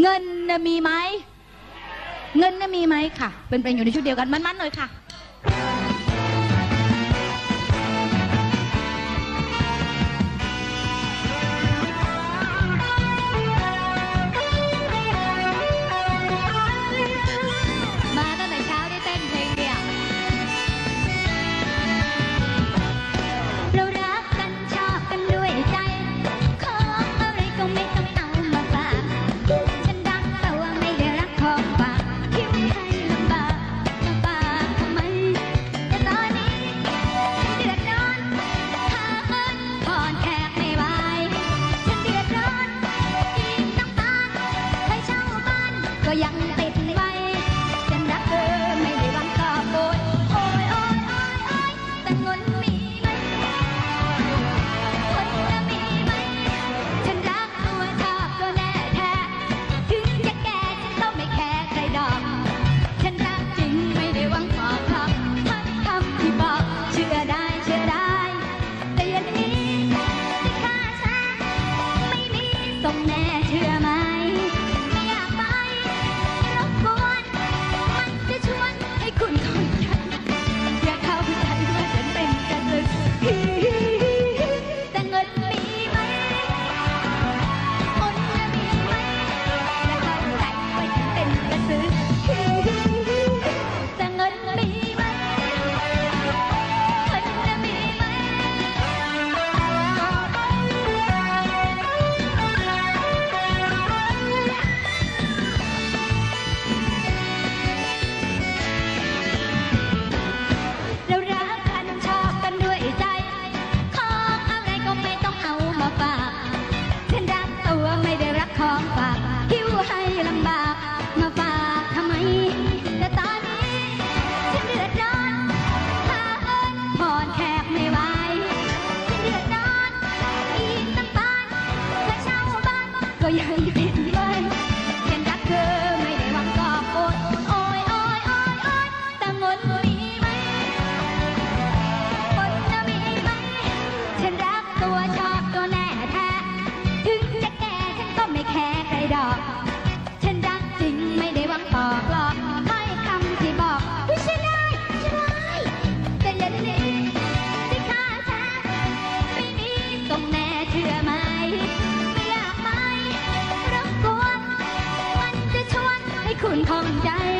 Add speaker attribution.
Speaker 1: เงินมีไหม เงินมีไหมค่ะ เป็นประโยชน์ในชุดเดียวกันมันๆหน่อยค่ะ
Speaker 2: ก็ยังติดไม่ฉันรักเธอไม่ได้วังตอโอยโอยโอยโอยโอยแต่เงินมีไหมคนจะมีไหม ฉันรักตัวชอบตัวแน่แท้ ถึงจะแก่ฉันต้ไม่แคร์ใครดอก ฉันรักจริงไม่ได้วังขอคำมันคำที่บอกเชื่อได้เชื่อได้ แต่ย่านี้ที่าฉันไม่มีส่งแน่เชื่อไหม Ay, ay. คนของใจ